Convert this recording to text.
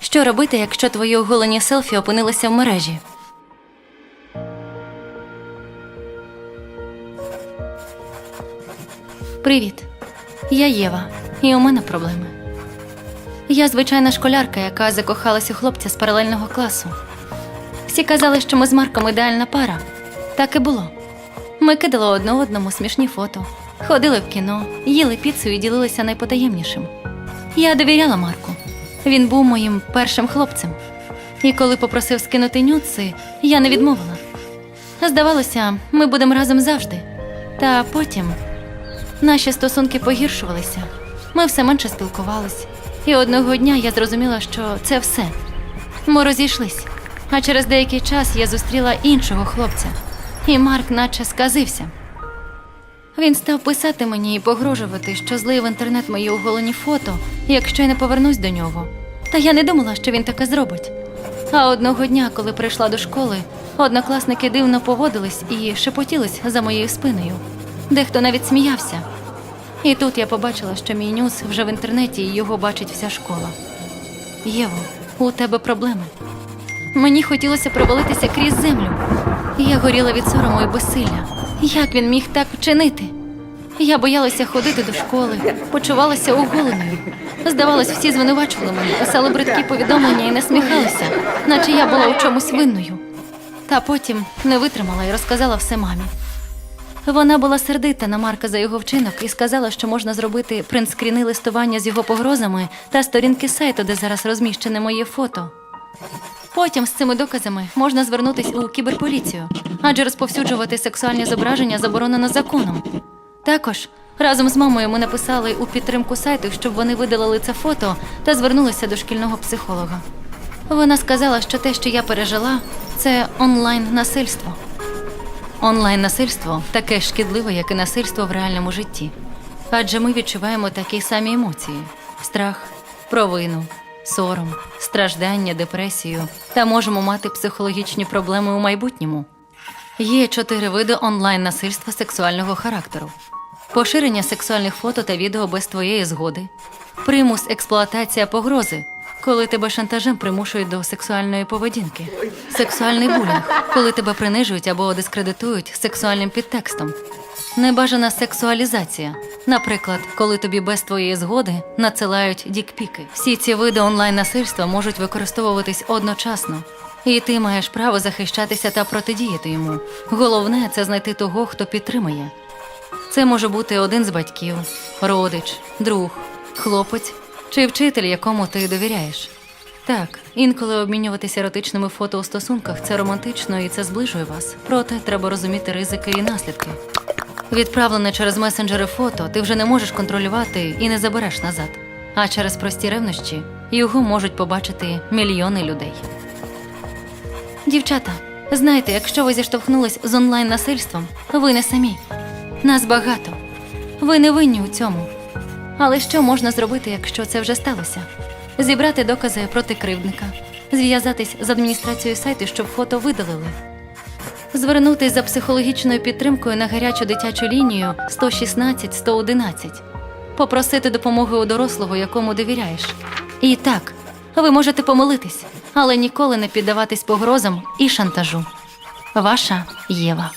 Що робити, якщо твої оголені селфі опинилися в мережі? Привіт. Я Єва, і у мене проблеми. Я звичайна школярка, яка закохалась у хлопця з паралельного класу. Всі казали, що ми з Марком ідеальна пара. Так і було. Ми кидали одне одному смішні фото, ходили в кіно, їли піцу і ділилися найпотаємнішим. Я довіряла Марку. Він був моїм першим хлопцем. І коли попросив скинути нюци, я не відмовила. Здавалося, ми будемо разом завжди. Та потім наші стосунки погіршувалися. Ми все менше спілкувались. І одного дня я зрозуміла, що це все. Ми розійшлись. А через деякий час я зустріла іншого хлопця, і Марк наче сказився. Він став писати мені і погрожувати, що злив в інтернет мої оголені фото, якщо я не повернусь до нього. Та я не думала, що він таке зробить. А одного дня, коли прийшла до школи, однокласники дивно поводились і шепотілись за моєю спиною. Дехто навіть сміявся. І тут я побачила, що мій нюс вже в інтернеті і його бачить вся школа. Єво, у тебе проблеми. Мені хотілося провалитися крізь землю. Я горіла від сорому і безсилля. Як він міг так вчинити? Я боялася ходити до школи, почувалася оголеною. Здавалось, всі звинувачували мене, писали бридкі повідомлення і насміхалися, наче я була у чомусь винною. Та потім не витримала і розказала все мамі. Вона була сердита на Марка за його вчинок і сказала, що можна зробити принтскріни листування з його погрозами та сторінки сайту, де зараз розміщене моє фото. Потім з цими доказами можна звернутися у кіберполіцію, адже розповсюджувати сексуальні зображення заборонено законом. Також разом з мамою ми написали у підтримку сайту, щоб вони видалили це фото та звернулися до шкільного психолога. Вона сказала, що те, що я пережила, це онлайн насильство. Онлайн насильство таке шкідливе, як і насильство в реальному житті. Адже ми відчуваємо такі самі емоції: страх, провину, сором, страждання, депресію. Та можемо мати психологічні проблеми у майбутньому. Є чотири види онлайн насильства сексуального характеру: поширення сексуальних фото та відео без твоєї згоди, примус, експлуатація погрози, коли тебе шантажем примушують до сексуальної поведінки, сексуальний булінг, коли тебе принижують або дискредитують сексуальним підтекстом, небажана сексуалізація. Наприклад, коли тобі без твоєї згоди надсилають дікпіки. Всі ці види онлайн насильства можуть використовуватись одночасно, і ти маєш право захищатися та протидіяти йому. Головне це знайти того, хто підтримає. Це може бути один з батьків, родич, друг, хлопець чи вчитель, якому ти довіряєш. Так, інколи обмінюватися еротичними фото у стосунках це романтично і це зближує вас. Проте треба розуміти ризики і наслідки. Відправлене через месенджери фото ти вже не можеш контролювати і не забереш назад. А через прості ревнощі його можуть побачити мільйони людей. Дівчата, знайте, якщо ви зіштовхнулись з онлайн насильством, ви не самі. Нас багато. Ви не винні у цьому. Але що можна зробити, якщо це вже сталося? Зібрати докази проти кривдника, зв'язатись з адміністрацією сайту, щоб фото видалили, звернутись за психологічною підтримкою на гарячу дитячу лінію 116 111, попросити допомоги у дорослого, якому довіряєш. І так, ви можете помилитись, але ніколи не піддаватись погрозам і шантажу. Ваша Єва.